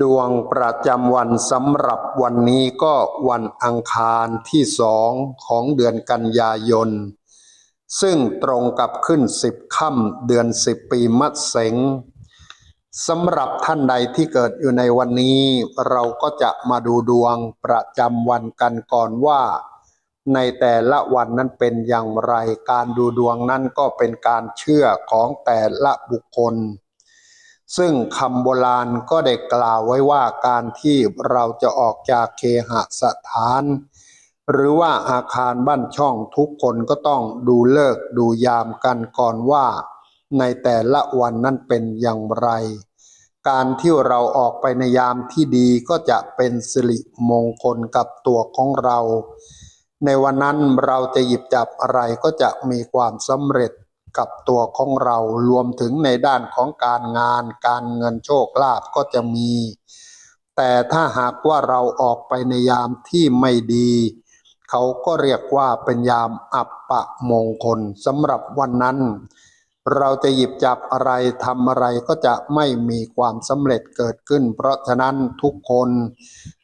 ดวงประจำวันสำหรับวันนี้ก็วันอังคารที่สองของเดือนกันยายน ซึ่งตรงกับขึ้นสิบค่ำเดือนสิบปีมะเสงสำหรับท่านใดที่เกิดอยู่ในวันนี้ เราก็จะมาดูดวงประจำวันกันก่อนว่า ในแต่ละวันนั้นเป็นอย่างไร การดูดวงนั้นก็เป็นการเชื่อของแต่ละบุคคล ซึ่งคำโบราณก็ได้กล่าวไว้ว่าการที่เราจะออกจากเคหสถาน หรือว่าอาคารบ้านช่องทุกคนก็ต้องดูเลิกดูยามกันก่อนว่า ในแต่ละวันนั้นเป็นอย่างไร การที่เราออกไปในยามที่ดีก็จะเป็นสิริมงคลกับตัวของเรา ในวันนั้นเราจะหยิบจับอะไรก็จะมีความสำเร็จ กับตัวของเรารวมถึงในด้านของการงานการเงินโชคลาภก็จะมี แต่ถ้าหากว่าเราออกไปในยามที่ไม่ดี เขาก็เรียกว่าเป็นยามอับปะมงคลสำหรับวันนั้น เราจะหยิบจับอะไรทำอะไรก็จะไม่มีความสำเร็จเกิดขึ้น เพราะฉะนั้นทุกคน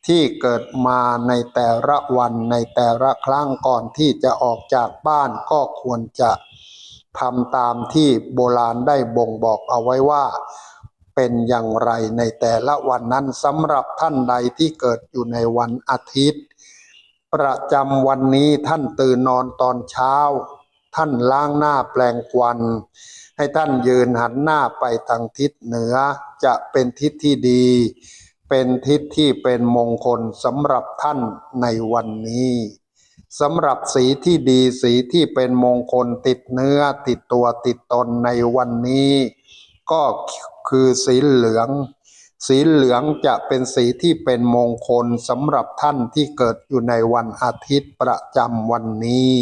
ที่เกิดมาในแต่ละวันในแต่ละครั้งก่อนที่จะออกจากบ้านก็ควรจะ ทำตามที่โบราณได้บ่งบอกเอาไว้ว่า เป็นอย่างไรในแต่ละวันนั้นสำหรับท่านใดที่เกิดอยู่ในวันอาทิตย์ ประจำวันนี้ท่านตื่นนอนตอนเช้า ท่านล้างหน้าแปลงควัน ให้ท่านยืนหันหน้าไปทางทิศเหนือจะเป็นทิศที่ดี เป็นทิศที่เป็นมงคลสำหรับท่านในวันนี้ สำหรับสีที่ดีสีที่เป็นมงคลติดเนื้อติดตัวติดตนในวันนี้ ก็คือสีเหลือง สีเหลืองจะเป็นสีที่เป็นมงคลสำหรับท่านที่เกิดอยู่ในวันอาทิตย์ประจำวันนี้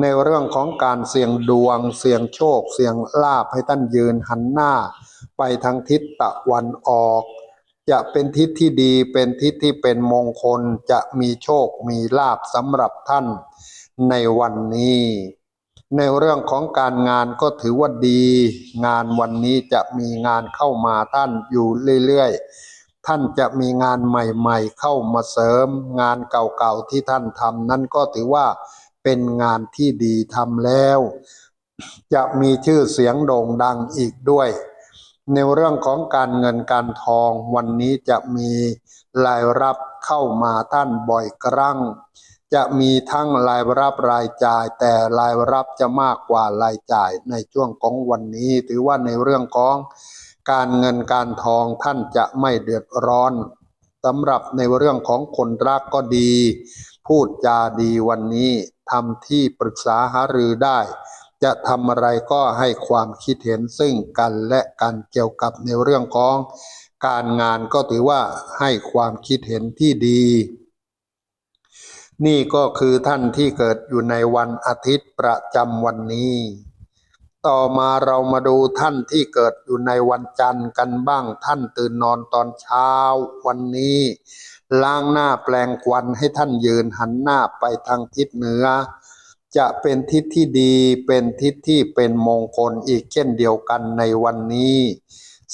ในเรื่องของการเสี่ยงดวง เสี่ยงโชค เสี่ยงลาภให้ท่านยืนหันหน้า ไปทางทิศตะวันออก จะเป็นทิศที่ดีเป็นทิศที่เป็นมงคลจะมีโชคมีลาภสำหรับท่านในวันนี้ ในเรื่องของการงานก็ถือว่าดี งานวันนี้จะมีงานเข้ามาท่านอยู่เรื่อยๆ ท่านจะมีงานใหม่ๆ เข้ามาเสริม งานเก่าๆที่ท่านทำนั้นก็ถือว่าเป็นงานที่ดีทำแล้ว จะมีชื่อเสียงโด่งดังอีกด้วย ในเรื่องของการเงินการทองวันนี้จะมีรายรับเข้ามาท่านบ่อยครั้ง จะมีทั้งรายรับรายจ่าย แต่รายรับจะมากกว่ารายจ่ายในช่วงของวันนี้ ถือว่าในเรื่องของการเงินการทองท่านจะไม่เดือดร้อนสำหรับในเรื่องของคนรักก็ดี พูดจาดีวันนี้ทำที่ปรึกษาหารือได้ จะทำอะไรก็ให้ความคิดเห็นซึ่งกันและกันเกี่ยวกับในเรื่องของการงานก็ถือว่าให้ความคิดเห็นที่ดี นี่ก็คือท่านที่เกิดอยู่ในวันอาทิตย์ประจำวันนี้ ต่อมาเรามาดูท่านที่เกิดอยู่ในวันจันทร์กันบ้างท่านตื่นนอนตอนเช้าวันนี้ล้างหน้าแปลงควันให้ท่านยืนหันหน้าไปทางทิศเหนือ จะเป็นทิศที่ดีเป็นทิศที่เป็นมงคลอีกเช่นเดียวกันในวันนี้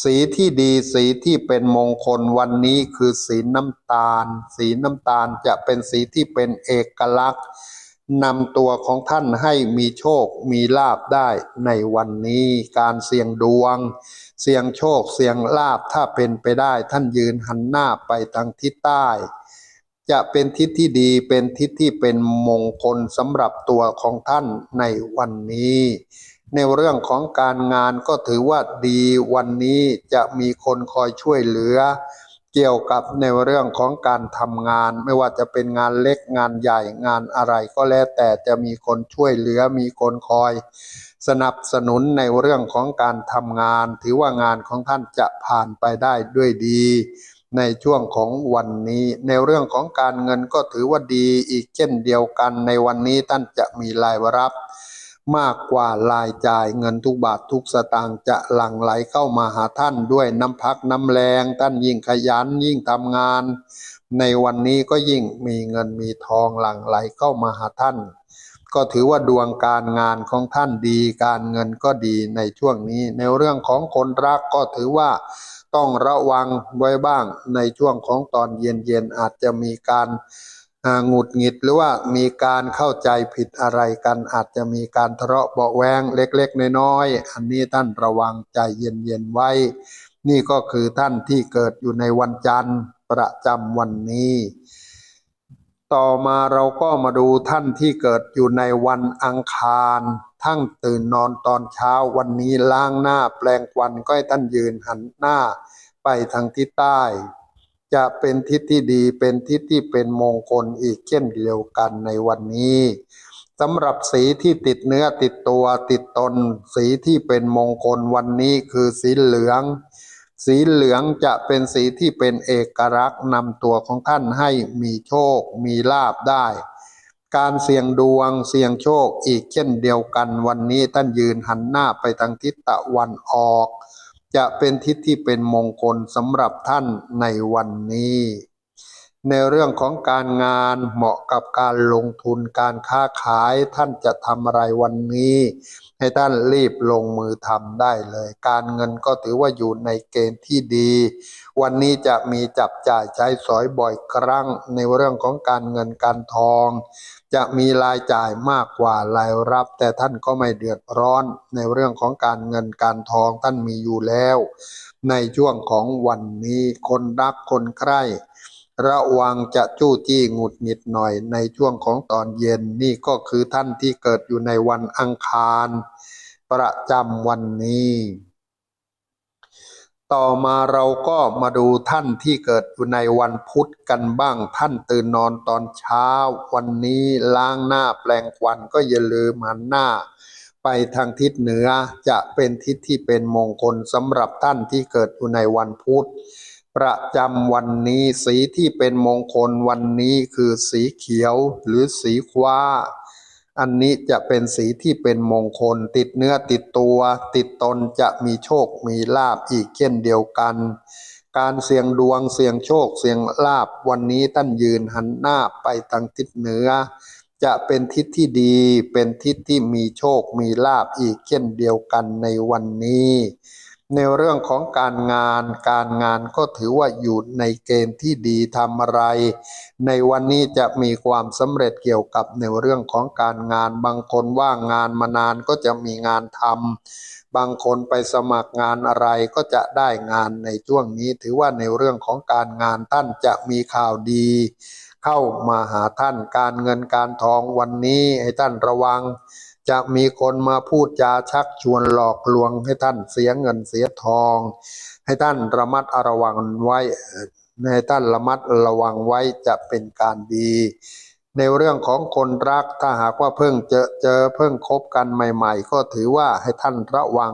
สีที่ดีสีที่เป็นมงคลวันนี้คือสีน้ำตาล สีน้ำตาลจะเป็นสีที่เป็นเอกลักษณ์นำตัวของท่านให้มีโชคมีลาบได้ในวันนี้การเสี่ยงดวง เสี่ยงโชคเสี่ยงลาบถ้าเป็นไปได้ท่านยืนหันหน้าไปทางทิศใต้ จะเป็นทิศที่ดีเป็นทิศที่เป็นมงคลสำหรับตัวของท่านในวันนี้ ในเรื่องของการงานก็ถือว่าดีวันนี้จะมีคนคอยช่วยเหลือ เกี่ยวกับในเรื่องของการทำงาน ไม่ว่าจะเป็นงานเล็กงานใหญ่งานอะไรก็แล้วแต่จะมีคนช่วยเหลือมีคนคอย สนับสนุนในเรื่องของการทำงาน ถือว่างานของท่านจะผ่านไปได้ด้วยดี ในช่วงของวันนี้ ในเรื่องของการเงินก็ถือว่าดีอีกเช่นเดียวกัน ในวันนี้ท่านจะมีรายรับ มากกว่ารายจ่ายเงินทุกบาททุกสตางค์จะหลั่งไหลเข้ามาหาท่านด้วยน้ำพักน้ำแรงท่านยิ่งขยันยิ่งทำงาน ในวันนี้ก็ยิ่งมีเงินมีทองหลั่งไหลเข้ามาหาท่าน ก็ถือว่าดวงการงานของท่านดี การเงินก็ดีในช่วงนี้ ในเรื่องของคนรักก็ถือว่า ต้องระวังไว้บ้างในช่วงของตอนเย็นๆอาจจะมีการหงุดหงิดหรือว่ามีการเข้าใจผิดอะไรกัน อาจจะมีการทะเลาะเบาแวงเล็กๆน้อยๆอันนี้ท่านระวังใจเย็นๆไว้ นี่ก็คือท่านที่เกิดอยู่ในวันจันทร์ประจำวันนี้ ต่อมาเราก็มาดูท่านที่เกิดอยู่ในวันอังคาร ทั้งตื่นนอนตอนเช้าวันนี้ล้างหน้าแปลงควันก็ให้ท่านยืนหันหน้าไปทางทิศใต้ จะเป็นทิศที่ดีเป็นทิศที่เป็นมงคลอีกเช่นเดียวกันในวันนี้สำหรับสีที่ติดเนื้อติดตัวติดตน สีที่เป็นมงคลวันนี้คือสีเหลือง สีเหลืองจะเป็นสีที่เป็นเอกลักษณ์นำตัวของท่านให้มีโชค มีลาบได้ การเสี่ยงดวงเสี่ยงโชคอีกเช่นเดียวกันวันนี้ท่านยืนหันหน้าไปทางทิศตะวันออก จะเป็นทิศที่เป็นมงคลสำหรับท่านในวันนี้ ในเรื่องของการงานเหมาะกับการลงทุนการค้าขายท่านจะทำอะไรวันนี้ ให้ท่านรีบลงมือทำได้เลย การเงินก็ถือว่าอยู่ในเกณฑ์ที่ดี วันนี้จะมีจับจ่ายใช้สอยบ่อยครั้ง ในเรื่องของการเงินการทอง จะมีรายจ่ายมากกว่ารายรับ แต่ท่านก็ไม่เดือดร้อน ในเรื่องของการเงินการทองท่านมีอยู่แล้ว ในช่วงของวันนี้คนรักคนใคร่ ระวังจะจู้จี้หงุดหงิดหน่อยในช่วงของตอนเย็นนี่ก็คือท่านที่เกิดอยู่ในวันอังคาร ประจำวันนี้ ต่อมาเราก็มาดูท่านที่เกิดอยู่ในวันพุธกันบ้าง ท่านตื่นนอนตอนเช้า วันนี้ล้างหน้าแปลงควันก็อย่าลืมหันหน้า ไปทางทิศเหนือจะเป็นทิศที่เป็นมงคลสำหรับท่านที่เกิดอยู่ในวันพุธ ประจำวันนี้สีที่เป็นมงคลวันนี้คือสีเขียวหรือสีฟ้า อันนี้จะเป็นสีที่เป็นมงคลติดเนื้อติดตัว ติดตนจะมีโชคมีลาบอีกเช่นเดียวกัน การเสี่ยงดวงเสี่ยงโชคเสี่ยงลาบวันนี้ท่านยืนหันหน้าไปทางทิศเหนือ จะเป็นทิศที่ดีเป็นทิศที่มีโชคมีลาบอีกเช่นเดียวกันในวันนี้ ในเรื่องของการงานการงานก็ถือว่าอยู่ในเกณฑ์ที่ดีทำอะไร ในวันนี้จะมีความสำเร็จเกี่ยวกับในเรื่องของการงานบางคนว่างงานมานานก็จะมีงานทำบางคนไปสมัครงานอะไรก็จะได้งานในช่วงนี้ ถือว่าในเรื่องของการงานท่านจะมีข่าวดี เข้ามาหาท่านการเงินการทองวันนี้ให้ท่านระวัง จะมีคนมาพูดจาชักชวนหลอกลวงให้ท่านเสียเงินเสียทอง ให้ท่านระมัดระวังไว้ให้ท่านระมัดระวังไว้จะเป็นการดี ในเรื่องของคนรักถ้าหากว่าเพิ่งเจอเจอเพิ่งคบกันใหม่ ๆ ก็ถือว่าให้ท่านระวัง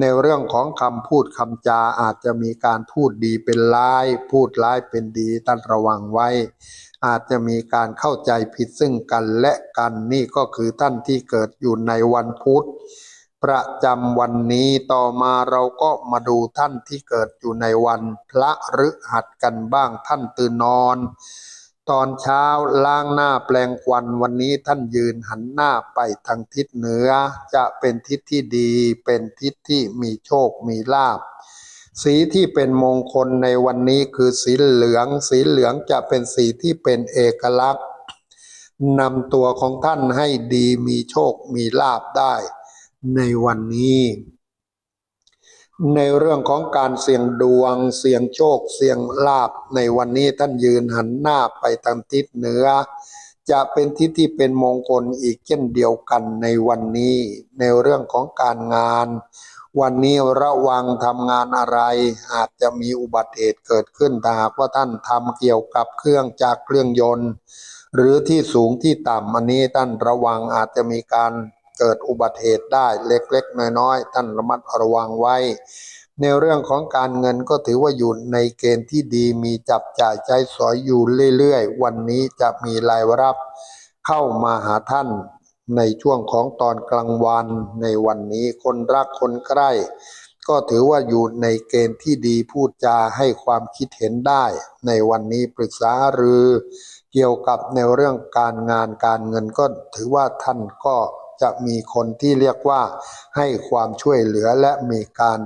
ในเรื่องของคำพูดคำจาอาจจะมีการพูดดีเป็นร้าย พูดร้ายเป็นดีท่านระวังไว้ อาจจะมีการเข้าใจผิดซึ่งกันและกันนี่ก็คือท่านที่เกิดอยู่ในวันพุธประจำวันนี้ต่อมาเราก็มาดูท่านที่เกิดอยู่ในวันพระฤหัสกันบ้างท่านตื่นนอน ตอนเช้าล้างหน้าแปลงควันวันนี้ท่านยืนหันหน้าไปทางทิศเหนือ จะเป็นทิศที่ดีเป็นทิศที่มีโชคมีลาภ สีที่เป็นมงคลในวันนี้คือสีเหลือง สีเหลืองจะเป็นสีที่เป็นเอกลักษณ์นำตัวของท่านให้ดีมีโชคมีลาภได้ในวันนี้ ในเรื่องของการเสี่ยงดวง เสี่ยงโชค เสี่ยงลาภในวันนี้ท่านยืนหันหน้าไปทางทิศเหนือ จะเป็นทิศที่เป็นมงคลอีกเช่นเดียวกันในวันนี้ ในเรื่องของการงาน วันนี้ระวังทำงานอะไร อาจจะมีอุบัติเหตุเกิดขึ้นถ้าหากว่าท่านทำเกี่ยวกับเครื่องจากเครื่องยนต์ หรือที่สูงที่ต่ำอันนี้ท่านระวังอาจจะมีการเกิดอุบัติเหตุได้เล็กๆ น้อยๆ ท่านระมัดระวังไว้ ในเรื่องของการเงินก็ถือว่าอยู่ในเกณฑ์ที่ดีมีจับจ่ายใช้สอยอยู่เรื่อยๆ วันนี้จะมีรายรับเข้ามาหาท่าน ในช่วงของตอนกลางวันในวันนี้คนรักคนใกล้ ก็ถือว่าอยู่ในเกณฑ์ที่ดีพูดจาให้ความคิดเห็นได้ ในวันนี้ปรึกษาหรือ เกี่ยวกับในเรื่องการงานการเงินก็ถือว่าท่านก็จะมีคนที่เรียกว่าให้ความช่วยเหลือและมีการ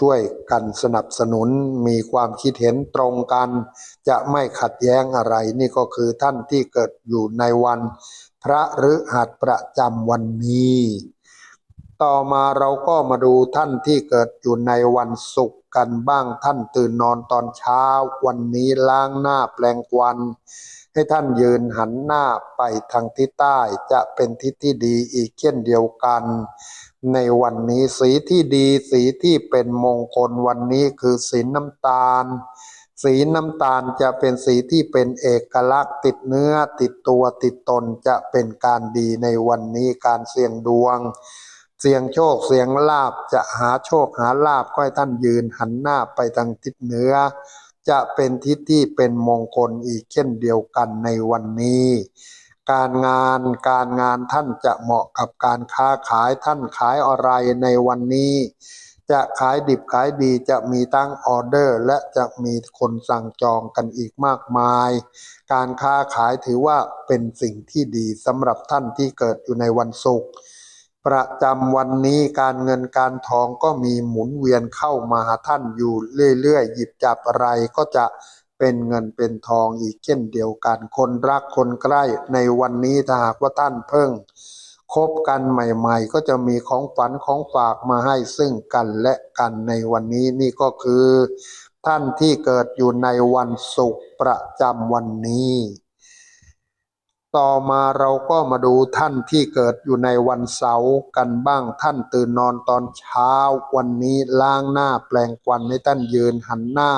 ช่วยกันสนับสนุนมีความคิดเห็นตรงกัน จะไม่ขัดแย้งอะไร นี่ก็คือท่านที่เกิดอยู่ในวัน พระฤหัสประจำวันนี้ ต่อมาเราก็มาดูท่านที่เกิดอยู่ในวันศุกร์กันบ้างท่านตื่นนอนตอนเช้า วันนี้ล้างหน้าแปลงควัน ให้ท่านยืนหันหน้าไปทางทิศใต้จะเป็นทิศที่ดีอีกเช่นเดียวกัน ในวันนี้สีที่ดีสีที่เป็นมงคลวันนี้คือสีน้ำตาล สีน้ำตาลจะเป็นสีที่เป็นเอกลักษณ์ติดเนื้อติดตัวติดตนจะเป็นการดีในวันนี้การเสี่ยงดวง เสี่ยงโชคเสี่ยงลาบจะหาโชคหาลาบก็ให้ท่านยืนหันหน้าไปทางทิศเหนือ จะเป็นทิศที่เป็นมงคลอีกเช่นเดียวกันในวันนี้การงานการงานท่านจะเหมาะกับการค้าขายท่านขายอะไรในวันนี้ จะขายดิบขายดีจะมีตั้งออเดอร์ และจะมีคนสั่งจองกันอีกมากมาย การค้าขายถือว่าเป็นสิ่งที่ดีสำหรับท่านที่เกิดอยู่ในวันศุกร์ประจำวันนี้การเงินการทองก็มีหมุนเวียนเข้ามาท่านอยู่เรื่อยๆ หยิบจับอะไรก็จะเป็นเงินเป็นทองอีกเช่นเดียวกัน คนรักคนใกล้ในวันนี้ถ้าหากว่าท่านเพิ่ง คบกันใหม่ๆ ก็จะมีของฝันของฝากมาให้ซึ่งกันและกันในวันนี้นี่ก็คือ ท่านที่เกิดอยู่ในวันศุกร์ประจำวันนี้ ต่อมาเราก็มาดูท่านที่เกิดอยู่ในวันเสาร์กันบ้างท่านตื่นนอนตอนเช้าวันนี้ล้างหน้าแปลงควันให้ท่านยืนหันหน้า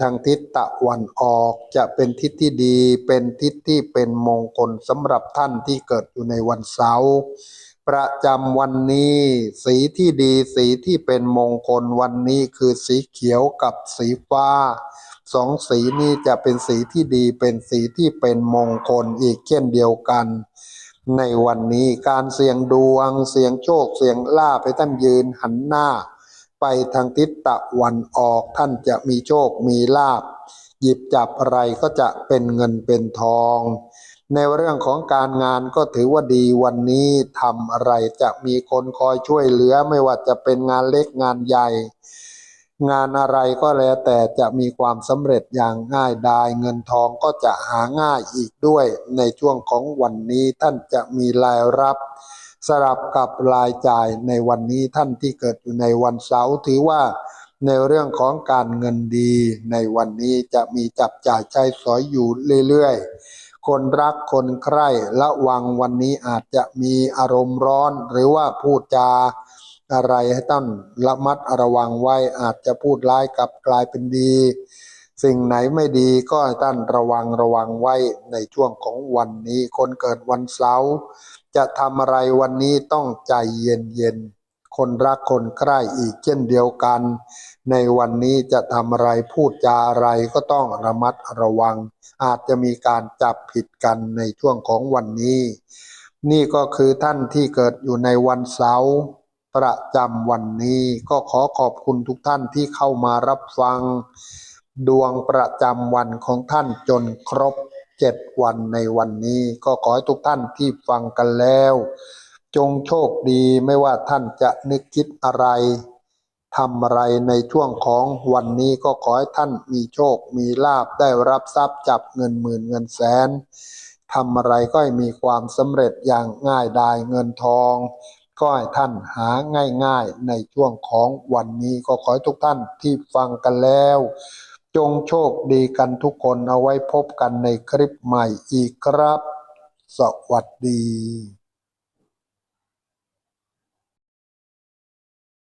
ทางทิศตะวันออกจะเป็นทิศที่ดีเป็นทิศที่เป็นมงคลสำหรับท่านที่เกิดอยู่ในวันเสาร์ประจำวันนี้ สีที่ดีสีที่เป็นมงคลวันนี้คือสีเขียวกับสีฟ้าสองสีนี้จะเป็นสีที่ดีเป็นสีที่เป็นมงคลอีกเช่นเดียวกัน ในวันนี้การเสี่ยงดวง เสี่ยงโชค เสี่ยงลาภให้ท่านยืนหันหน้า ไปทางทิศตะวันออกท่านจะมีโชคมีลาภหยิบจับอะไรก็จะเป็นเงินเป็นทอง ในเรื่องของการงานก็ถือว่าดีวันนี้ทำอะไรจะมีคนคอยช่วยเหลือไม่ว่าจะเป็นงานเล็กงานใหญ่ งานอะไรก็แล้วแต่จะมีความสำเร็จอย่างง่ายดายเงินทองก็จะหาง่ายอีกด้วย ในช่วงของวันนี้ท่านจะมีรายรับ สลับกับรายจ่ายในวันนี้ท่านที่เกิดอยู่ในวันเสาร์ถือว่าในเรื่องของการเงินดี ในวันนี้จะมีจับจ่ายใช้สอยอยู่เรื่อยๆ คนรักคนใคร่ระวังวันนี้อาจจะมีอารมณ์ร้อน หรือว่าพูดจาอะไรให้ท่านระมัดระวังไว้อาจจะพูดร้ายกลับกลายเป็นดี สิ่งไหนไม่ดีก็ให้ท่านระวังระวังไว้ในช่วงของวันนี้ คนเกิดวันเสาร์ จะทำอะไรวันนี้ต้องใจเย็นเย็นๆคนรักคนใกล้อีกเช่นเดียวกัน ในวันนี้จะทำอะไรพูดจาอะไรก็ต้องระมัดระวัง อาจจะมีการจับผิดกันในช่วงของวันนี้ นี่ก็คือท่านที่เกิดอยู่ในวันเสาร์ประจำวันนี้ก็ขอขอบคุณทุกท่านที่เข้ามารับฟัง ดวงประจำวันของท่านจนครบ เจ็ดวันในวันนี้ ก็ขอให้ทุกท่านที่ฟังกันแล้ว จงโชคดีไม่ว่าท่านจะนึกคิดอะไรทำอะไรในช่วงของวันนี้ก็ขอให้ท่านมีโชค มีลาบได้รับทรัพย์จับเงินหมื่นเงินแสนทำอะไรก็ให้มีความสำเร็จอย่างง่ายดายเงินทอง ก็ให้ท่านหาง่ายๆในช่วงของวันนี้ก็ขอให้ทุกท่านที่ฟังกันแล้ว จงโชคดีกันทุกคนเอาไว้พบกันในคลิปใหม่อีกครับ สวัสดี